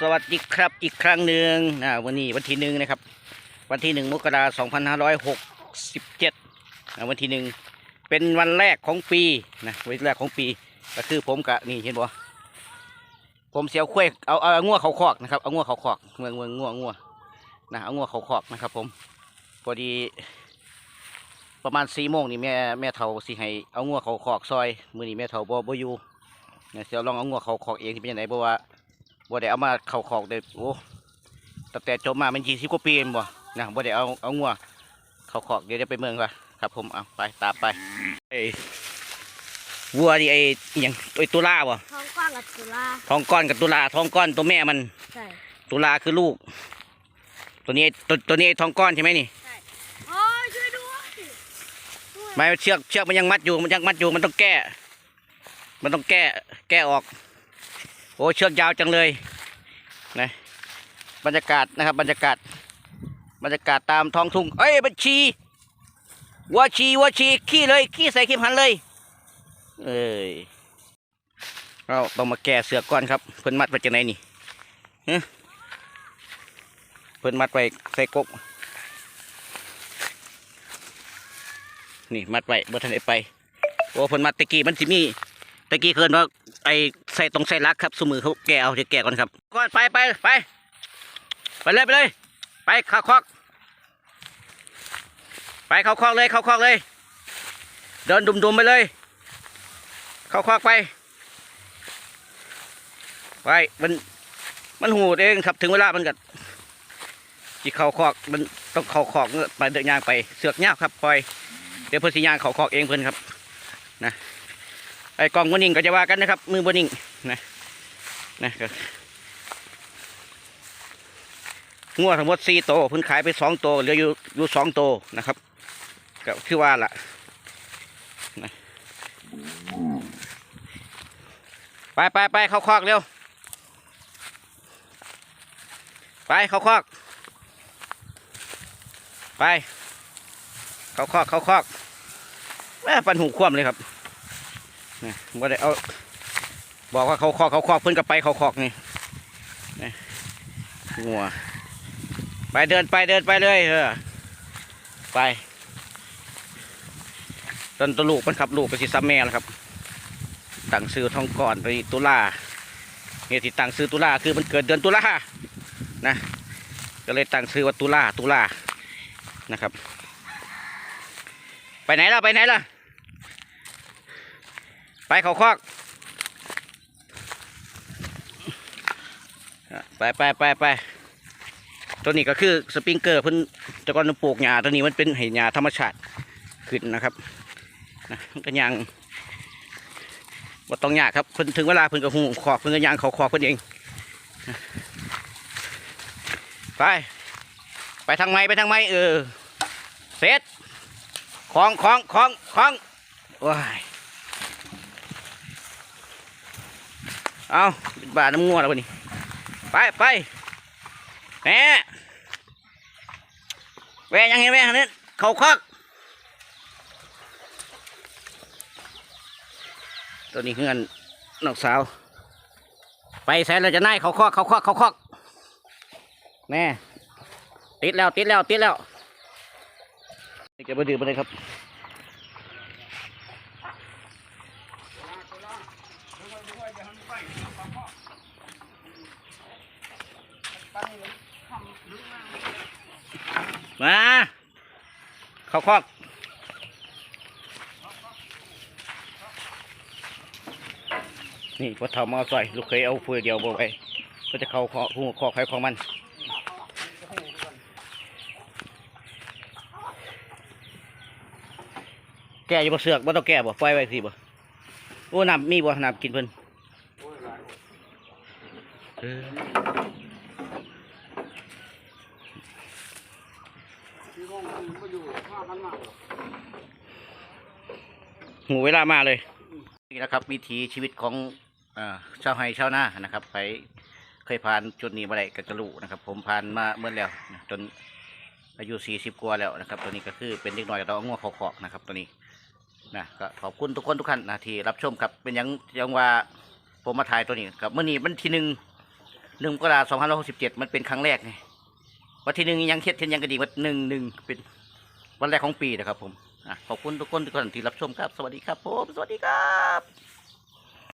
สวัสดีครับอีกครั้งหนึ่งนะวันนี้วันที่หนึ่งนะครับ วันที่หนึ่งมกราสองพันห้าร้อยหกสิบเจ็ดวันที่หนึ่งเป็นวันแรกของปีนะวันแรกของปีก็คือผมกะนี่เห็นบ่ผมเสียวคุ้ยเอาเอางัวเขาคอกนะครับเอางัวเขาคอกเมืองเมืองงัวงัวนะเอางัวเขาคอกนะครับ ผมพอดี ประมาณสี่โมงนี่แม่แม่เฒ่าสิให้เอางัวเขาคอกซอยมือนี้แม่เฒ่าบ่บ่อยู่เนี่ยเสียวลองเอางัวเขาคอกเองที่เป็นยังไงเพราะว่า บ่ได้เอามาเข้าคอกเด้โอ้ตั้งแต่จบมามันยี่สิบกว่าปีแม่นบ่นะบ่ได้เอาเอางัวเข้าคอกเดี๋ยวจะไปเมืองก่อนครับผมเอาไปตามไปไอ้วัวนี่ไอ้อิหยังไอ้ตุลาบ่ท้องกว้างกับตุลาท้องก้อนกับตุลาท้องก้อนตัวแม่มันใช่ตุลาคือลูก ตัวนี้ตัวตัวนี้ไอ้ท้องก้อนใช่ไหมนี่โอ้ยช่วยด้วยช่วยไม่เชือกเชือกมันยังมัดอยู่มันยังมัดอยู่มันต้องแก้ มันต้องแก้ แก้ออกโอ้เชือกยาวจังเลยนะบรรยากาศนะครับ บรรยากาศ บรรยากาศตามท้องทุ่งเอ้ยบัญชีวัวชีวัวชีขี้เลยขี้ใส่ขี้หันเลยเอ้ยเราต้องมาแก้เสือกก่อนครับ เพิ่นมัดไว้จังไหนนี่เพิ่นมัดไว้ใส่กกนี่มัดไว้บ่ทันได้ไป โอ้เพิ่นมัดตะกี้มันสิมีตะกี้เคินว่าไอ ใส่ตรงใส่ลักครับสมือเขาแกะเอาเดี๋ยวแกะก่อนครับก่อนไปไปไปไปเลยไปเลย ไปเข้าคอกไปเข้าคอกเลยเข้าคอกเลย เดินดุมๆไปเลย เข้าคอกไปไปมันมันหูดเองครับถึงเวลามันกัดจีเข้าคอกมันต้องเข้าคอกไปเดินยางไปเสือกเงาครับปล่อยเดี๋ยวเพื่อนสิยางเข้าคอกเองเพื่อนครับนะ ไอ้กล้องบนิ่งก็จะว่ากันนะครับ มือบนิ่งนะนะก็งัวทั้งหมดสี่โตเพิ่นขายไปสองโตเหลืออยู่อยู่สองโตนะครับก็คือว่าล่ะนะไปไปไปเข้าคอกเร็ว ไปเข้าคอก ไป เข้าคอกเข้าคอกแม่ปันหูคว่ำเลยครับ นี่บ่ได้เอาบอกว่าเขาคอกเขาคอกเพิ่นก็ไปเขาคอกนี่นี่งัวไปเดินไปเดินไปเลยเออไปตอนตัวลูกมันขับลูกไปสิซัมแม่แล้วครับตั้งซื้อทองก่อนไปตุลาเนี่ยที่ตั้งซื้อตุลาคือมันเกิดเดือนตุลานะก็เลยตั้งซื้อว่าตุลาตุลานะครับ ไปไหนล่ะไปไหนล่ะ ไปเขาคอกไปไปไปไปตัวนี้ก็คือสปริงเกอร์เพิ่นตะกอนปลูกหญ้าตัวนี้มันเป็นให้หญ้าธรรมชาติขึ้นนะครับนะก็ยังว่าต้องยากครับเพิ่นถึงเวลาเพิ่นก็หูขอกเพิ่นก็ยางเขาขอกเพิ่นเองไปไปทางไม้ไปทางไม้เออเสร็จของของของของว้าย เอาบาน้ำงัวแล้ววะนี่ไปไปแหม่แหวยังไงแหวอันนี้เขาคอกตัวนี้คืออันน้องสาว ไปใส่เราจะไล่เขาคอกเขาคอกเขาคอกแน่ติดแล้วติดแล้วติดแล้วนี่จะไปดื่มไปเลยครับ มาเข้าคอกนี่พอเท่ามาใส่ลูกเคยเอาฟือเดียวบ่ไปก็จะเข้าคอกหูคอกใครของมันแก่อยู่บ่เสือกบ่ต้องแก่บ่ปล่อยไว้สิบ่โอ้น้ำมีบ่น้ำกินเพิ่นเออ หูเวลามาเลย นี่นะครับวิถีชีวิตของอชาวไร่ชาวนานะครับไปเคยผ่านจุดนี้มาได้กับกระลูนะครับ ผมผ่านมาเมื่อแล้วจนอายุสี่สิบกว่าแล้วนะครับ ตัวนี้ก็คือเป็นเด็กน้อยกับเราง้อขอกๆนะครับ ตัวนี้นะก็ขอบคุณทุกคนทุกท่านนะที่รับชมครับเป็นยังยังว่าผมมาถ่ายตัวนี้ครับเมื่อนี้มันทีหนึ่งหนึ่งกราสองพันหกสิบเจ็ดมันเป็นครั้งแรกไง วันที่หนึ่งยังเฮ็ดเช่นยังกระดิ่งวันหนึ่งหนึ่งเป็นวันแรกของปีนะครับผมขอบคุณทุกคนทุกคนที่รับชมครับ สวัสดีครับผม สวัสดีครับ